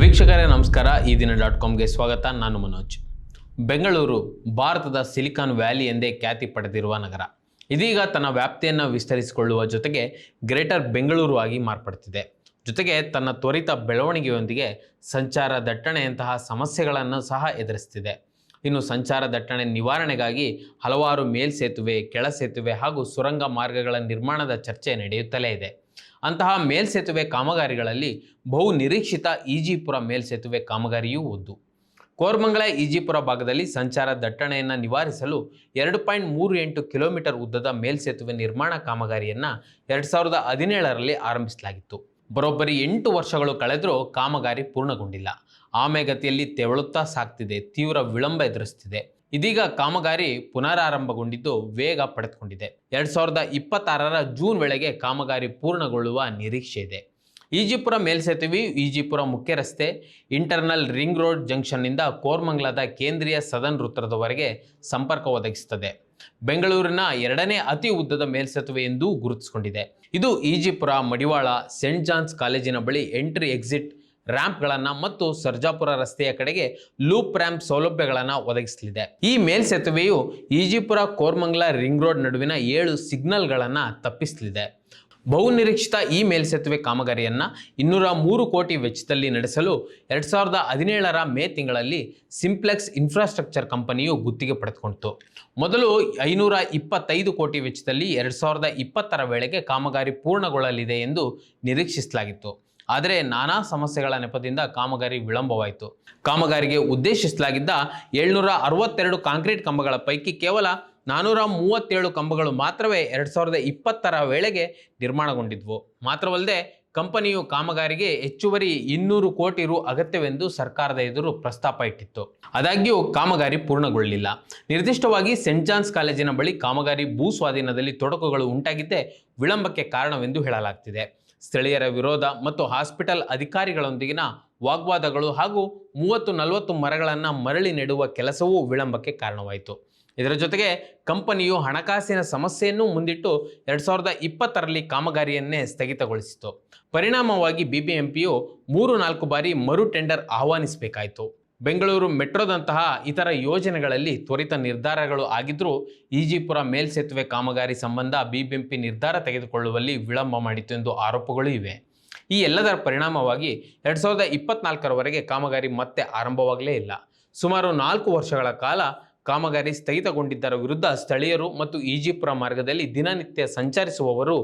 ವೀಕ್ಷಕರೇ, ನಮಸ್ಕಾರ. ಈ ದಿನ ಡಾಟ್ ಕಾಮ್ಗೆ ಸ್ವಾಗತ. ನಾನು ಮನೋಜ್. ಬೆಂಗಳೂರು, ಭಾರತದ ಸಿಲಿಕಾನ್ ವ್ಯಾಲಿ ಎಂದೇ ಖ್ಯಾತಿ ಪಡೆದಿರುವ ನಗರ. ಇದೀಗ ತನ್ನ ವ್ಯಾಪ್ತಿಯನ್ನು ವಿಸ್ತರಿಸಿಕೊಳ್ಳುವ ಜೊತೆಗೆ ಗ್ರೇಟರ್ ಬೆಂಗಳೂರು ಆಗಿ ಮಾರ್ಪಡ್ತಿದೆ. ಜೊತೆಗೆ ತನ್ನ ತ್ವರಿತ ಬೆಳವಣಿಗೆಯೊಂದಿಗೆ ಸಂಚಾರ ದಟ್ಟಣೆಯಂತಹ ಸಮಸ್ಯೆಗಳನ್ನು ಸಹ ಎದುರಿಸ್ತಿದೆ. ಇನ್ನು ಸಂಚಾರ ದಟ್ಟಣೆ ನಿವಾರಣೆಗಾಗಿ ಹಲವಾರು ಮೇಲ್ಸೇತುವೆ ಕೆಳ ಸೇತುವೆ ಹಾಗೂ ಸುರಂಗ ಮಾರ್ಗಗಳ ನಿರ್ಮಾಣದ ಚರ್ಚೆ ನಡೆಯುತ್ತಲೇ ಇದೆ. ಅಂತಹ ಮೇಲ್ಸೇತುವೆ ಕಾಮಗಾರಿಗಳಲ್ಲಿ ಬಹು ನಿರೀಕ್ಷಿತ ಈಜಿಪುರ ಮೇಲ್ಸೇತುವೆ ಕಾಮಗಾರಿಯೂ ಒಂದು ಕೋರ್ಮಂಗಲ ಈಜಿಪುರ ಭಾಗದಲ್ಲಿ ಸಂಚಾರ ದಟ್ಟಣೆಯನ್ನು ನಿವಾರಿಸಲು ಎರಡು ಪಾಯಿಂಟ್ ಮೂರು ಎಂಟು ಕಿಲೋಮೀಟರ್ ಉದ್ದದ ಮೇಲ್ಸೇತುವೆ ನಿರ್ಮಾಣ ಕಾಮಗಾರಿಯನ್ನು ಎರಡು ಸಾವಿರದ ಹದಿನೇಳರಲ್ಲಿ ಆರಂಭಿಸಲಾಗಿತ್ತು. ಬರೋಬ್ಬರಿ ಎಂಟು ವರ್ಷಗಳು ಕಳೆದರೂ ಕಾಮಗಾರಿ ಪೂರ್ಣಗೊಂಡಿಲ್ಲ. ಆಮೆಗತಿಯಲ್ಲಿ ತೆವಳುತ್ತಾ ಸಾಕ್ತಿದೆ ತೀವ್ರ ವಿಳಂಬ ಎದುರಿಸ್ತಿದೆ. ಇದೀಗ ಕಾಮಗಾರಿ ಪುನರಾರಂಭಗೊಂಡಿದ್ದು ವೇಗ ಪಡೆದುಕೊಂಡಿದೆ. ಎರಡ್ ಸಾವಿರದ ಇಪ್ಪತ್ತಾರರ ಜೂನ್ ವೇಳೆಗೆ ಕಾಮಗಾರಿ ಪೂರ್ಣಗೊಳ್ಳುವ ನಿರೀಕ್ಷೆ ಇದೆ. ಈಜಿಪುರ ಮೇಲ್ಸೇತುವೆ, ಈಜಿಪುರ ಮುಖ್ಯ ರಸ್ತೆ, ಇಂಟರ್ನಲ್ ರಿಂಗ್ ರೋಡ್ ಜಂಕ್ಷನ್ನಿಂದ ಕೋರ್ಮಂಗ್ಲದ ಕೇಂದ್ರೀಯ ಸದನ್ ವೃತ್ತದವರೆಗೆ ಸಂಪರ್ಕ ಒದಗಿಸುತ್ತದೆ. ಬೆಂಗಳೂರಿನ ಎರಡನೇ ಅತಿ ಉದ್ದದ ಮೇಲ್ಸೇತುವೆ ಎಂದು ಗುರುತಿಸಿಕೊಂಡಿದೆ. ಇದು ಈಜಿಪುರ, ಮಡಿವಾಳ, ಸೆಂಟ್ ಜಾನ್ಸ್ ಕಾಲೇಜಿನ ಬಳಿ ಎಂಟ್ರಿ ಎಕ್ಸಿಟ್ ರ್ಯಾಂಪ್ಗಳನ್ನು ಮತ್ತು ಸರ್ಜಾಪುರ ರಸ್ತೆಯ ಕಡೆಗೆ ಲೂಪ್ ರ್ಯಾಂಪ್ ಸೌಲಭ್ಯಗಳನ್ನು ಒದಗಿಸಲಿದೆ. ಈ ಮೇಲ್ಸೇತುವೆಯು ಈಜಿಪುರ, ಕೋರ್ಮಂಗ್ಲ, ರಿಂಗ್ ರೋಡ್ ನಡುವಿನ ಏಳು ಸಿಗ್ನಲ್ಗಳನ್ನು ತಪ್ಪಿಸಲಿದೆ. ಬಹುನಿರೀಕ್ಷಿತ ಈ ಮೇಲ್ಸೇತುವೆ ಕಾಮಗಾರಿಯನ್ನು ಇನ್ನೂರ ಮೂರು ಕೋಟಿ ವೆಚ್ಚದಲ್ಲಿ ನಡೆಸಲು ಎರಡು ಸಾವಿರದ ಹದಿನೇಳರ ಮೇ ತಿಂಗಳಲ್ಲಿ ಸಿಂಪ್ಲೆಕ್ಸ್ ಇನ್ಫ್ರಾಸ್ಟ್ರಕ್ಚರ್ ಕಂಪನಿಯು ಗುತ್ತಿಗೆ ಪಡೆದುಕೊಂಡಿತು. ಮೊದಲು ಐನೂರ ಇಪ್ಪತ್ತೈದು ಕೋಟಿ ವೆಚ್ಚದಲ್ಲಿ ಎರಡು ಸಾವಿರದ ಇಪ್ಪತ್ತರ ವೇಳೆಗೆ ಕಾಮಗಾರಿ ಪೂರ್ಣಗೊಳ್ಳಲಿದೆ ಎಂದು ನಿರೀಕ್ಷಿಸಲಾಗಿತ್ತು. ಆದರೆ ನಾನಾ ಸಮಸ್ಯೆಗಳ ನೆಪದಿಂದ ಕಾಮಗಾರಿ ವಿಳಂಬವಾಯಿತು. ಕಾಮಗಾರಿಗೆ ಉದ್ದೇಶಿಸಲಾಗಿದ್ದ ಏಳ್ನೂರ ಅರವತ್ತೆರಡು ಕಾಂಕ್ರೀಟ್ ಕಂಬಗಳ ಪೈಕಿ ಕೇವಲ ನಾನೂರ ಮೂವತ್ತೇಳು ಕಂಬಗಳು ಮಾತ್ರವೇ ಎರಡು ಸಾವಿರದ ಇಪ್ಪತ್ತರ ವೇಳೆಗೆ ನಿರ್ಮಾಣಗೊಂಡಿದ್ವು. ಮಾತ್ರವಲ್ಲದೆ, ಕಂಪನಿಯು ಕಾಮಗಾರಿಗೆ ಹೆಚ್ಚುವರಿ ಇನ್ನೂರು ಕೋಟಿ ರು ಅಗತ್ಯವೆಂದು ಸರ್ಕಾರದ ಎದುರು ಪ್ರಸ್ತಾಪ ಇಟ್ಟಿತ್ತು. ಆದಾಗ್ಯೂ ಕಾಮಗಾರಿ ಪೂರ್ಣಗೊಳ್ಳಲಿಲ್ಲ. ನಿರ್ದಿಷ್ಟವಾಗಿ ಸೆಂಟ್ ಜಾನ್ಸ್ ಕಾಲೇಜಿನ ಬಳಿ ಕಾಮಗಾರಿ ಭೂ ಸ್ವಾಧೀನದಲ್ಲಿ ತೊಡಕುಗಳು ಉಂಟಾಗಿದ್ದೇ ವಿಳಂಬಕ್ಕೆ ಕಾರಣವೆಂದು ಹೇಳಲಾಗ್ತಿದೆ. ಸ್ಥಳೀಯರ ವಿರೋಧ ಮತ್ತು ಹಾಸ್ಪಿಟಲ್ ಅಧಿಕಾರಿಗಳೊಂದಿಗಿನ ವಾಗ್ವಾದಗಳು ಹಾಗೂ ಮೂವತ್ತು ನಲವತ್ತು ಮರಗಳನ್ನು ಮರಳಿ ನೆಡುವ ಕೆಲಸವೂ ವಿಳಂಬಕ್ಕೆ ಕಾರಣವಾಯಿತು. ಇದರ ಜೊತೆಗೆ ಕಂಪನಿಯು ಹಣಕಾಸಿನ ಸಮಸ್ಯೆಯನ್ನು ಮುಂದಿಟ್ಟು ಎರಡು ಸಾವಿರದ ಇಪ್ಪತ್ತರಲ್ಲಿ ಕಾಮಗಾರಿಯನ್ನೇ ಸ್ಥಗಿತಗೊಳಿಸಿತು. ಪರಿಣಾಮವಾಗಿ ಬಿಬಿಎಂಪಿಯು ಮೂರು ನಾಲ್ಕು ಬಾರಿ ಮರು ಟೆಂಡರ್ ಆಹ್ವಾನಿಸಬೇಕಾಯಿತು. ಬೆಂಗಳೂರು ಮೆಟ್ರೋದಂತಹ ಇತರ ಯೋಜನೆಗಳಲ್ಲಿ ತ್ವರಿತ ನಿರ್ಧಾರಗಳು ಆಗಿದ್ದರೂ ಈಜಿಪುರ ಮೇಲ್ಸೇತುವೆ ಕಾಮಗಾರಿ ಸಂಬಂಧ ಬಿಬಿಎಂಪಿ ನಿರ್ಧಾರ ತೆಗೆದುಕೊಳ್ಳುವಲ್ಲಿ ವಿಳಂಬ ಮಾಡಿತು ಎಂದು ಆರೋಪಗಳು ಇವೆ. ಈ ಎಲ್ಲದರ ಪರಿಣಾಮವಾಗಿ ಎರಡು ಸಾವಿರದ ಇಪ್ಪತ್ನಾಲ್ಕರವರೆಗೆ ಕಾಮಗಾರಿ ಮತ್ತೆ ಆರಂಭವಾಗಲೇ ಇಲ್ಲ. ಸುಮಾರು ನಾಲ್ಕು ವರ್ಷಗಳ ಕಾಲ ಕಾಮಗಾರಿ ಸ್ಥಗಿತಗೊಂಡಿದ್ದರ ವಿರುದ್ಧ ಸ್ಥಳೀಯರು ಮತ್ತು ಈಜಿಪುರ ಮಾರ್ಗದಲ್ಲಿ ದಿನನಿತ್ಯ ಸಂಚರಿಸುವವರು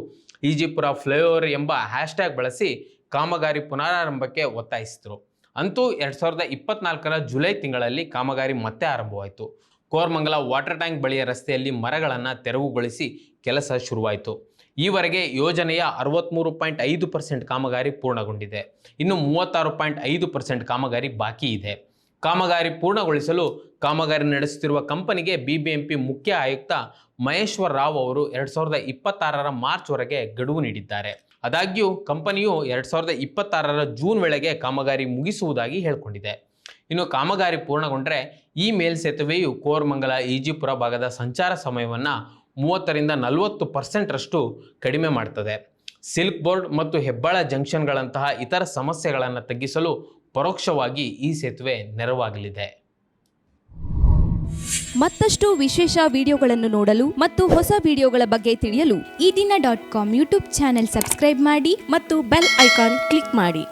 ಈಜಿಪುರ ಫ್ಲೈಓವರ್ ಎಂಬ ಹ್ಯಾಶ್ಟ್ಯಾಗ್ ಬಳಸಿ ಕಾಮಗಾರಿ ಪುನರಾರಂಭಕ್ಕೆ ಒತ್ತಾಯಿಸಿದರು. ಅಂತೂ ಎರಡು ಸಾವಿರದ ಇಪ್ಪತ್ನಾಲ್ಕರ ಜುಲೈ ತಿಂಗಳಲ್ಲಿ ಕಾಮಗಾರಿ ಮತ್ತೆ ಆರಂಭವಾಯಿತು. ಕೋರ್ಮಂಗಲ ವಾಟರ್ ಟ್ಯಾಂಕ್ ಬಳಿಯ ರಸ್ತೆಯಲ್ಲಿ ಮರಗಳನ್ನು ತೆರವುಗೊಳಿಸಿ ಕೆಲಸ ಶುರುವಾಯಿತು. ಈವರೆಗೆ ಯೋಜನೆಯ ಅರವತ್ತ್ಮೂರು ಪಾಯಿಂಟ್ ಐದು ಪರ್ಸೆಂಟ್ ಕಾಮಗಾರಿ ಪೂರ್ಣಗೊಂಡಿದೆ. ಇನ್ನು ಮೂವತ್ತಾರು ಪಾಯಿಂಟ್ ಐದು ಪರ್ಸೆಂಟ್ ಕಾಮಗಾರಿ ಬಾಕಿ ಇದೆ. ಕಾಮಗಾರಿ ಪೂರ್ಣಗೊಳಿಸಲು ಕಾಮಗಾರಿ ನಡೆಸುತ್ತಿರುವ ಕಂಪನಿಗೆ ಬಿಬಿಎಂಪಿ ಮುಖ್ಯ ಆಯುಕ್ತ ಮಹೇಶ್ವರ್ ರಾವ್ ಅವರು ಎರಡು ಸಾವಿರದ ಇಪ್ಪತ್ತಾರರ ಮಾರ್ಚ್ವರೆಗೆ ಗಡುವು ನೀಡಿದ್ದಾರೆ. ಆದಾಗ್ಯೂ, ಕಂಪನಿಯು ಎರಡು ಸಾವಿರದ ಇಪ್ಪತ್ತಾರರ ಜೂನ್ ವೇಳೆಗೆ ಕಾಮಗಾರಿ ಮುಗಿಸುವುದಾಗಿ ಹೇಳಿಕೊಂಡಿದೆ. ಇನ್ನು ಕಾಮಗಾರಿ ಪೂರ್ಣಗೊಂಡರೆ ಈ ಮೇಲ್ಸೇತುವೆಯು ಕೋರ್ಮಂಗಲ ಈಜಿಪುರ ಭಾಗದ ಸಂಚಾರ ಸಮಯವನ್ನು ಮೂವತ್ತರಿಂದ ನಲವತ್ತು ಪರ್ಸೆಂಟ್ರಷ್ಟು ಕಡಿಮೆ ಮಾಡ್ತದೆ. ಸಿಲ್ಕ್ ಬೋರ್ಡ್ ಮತ್ತು ಹೆಬ್ಬಾಳ ಜಂಕ್ಷನ್ಗಳಂತಹ ಇತರ ಸಮಸ್ಯೆಗಳನ್ನು ತಗ್ಗಿಸಲು ಪರೋಕ್ಷವಾಗಿ ಈ ಸೇತುವೆ ನೆರವಾಗಲಿದೆ. ಮತ್ತಷ್ಟು ವಿಶೇಷ ವಿಡಿಯೋಗಳನ್ನು ನೋಡಲು ಮತ್ತು ಹೊಸ ವಿಡಿಯೋಗಳ ಬಗ್ಗೆ ತಿಳಿಯಲು ಈ ದಿನ dot com YouTube channel subscribe ಮಾಡಿ ಮತ್ತು ಬೆಲ್ ಐಕಾನ್ ಕ್ಲಿಕ್ ಮಾಡಿ.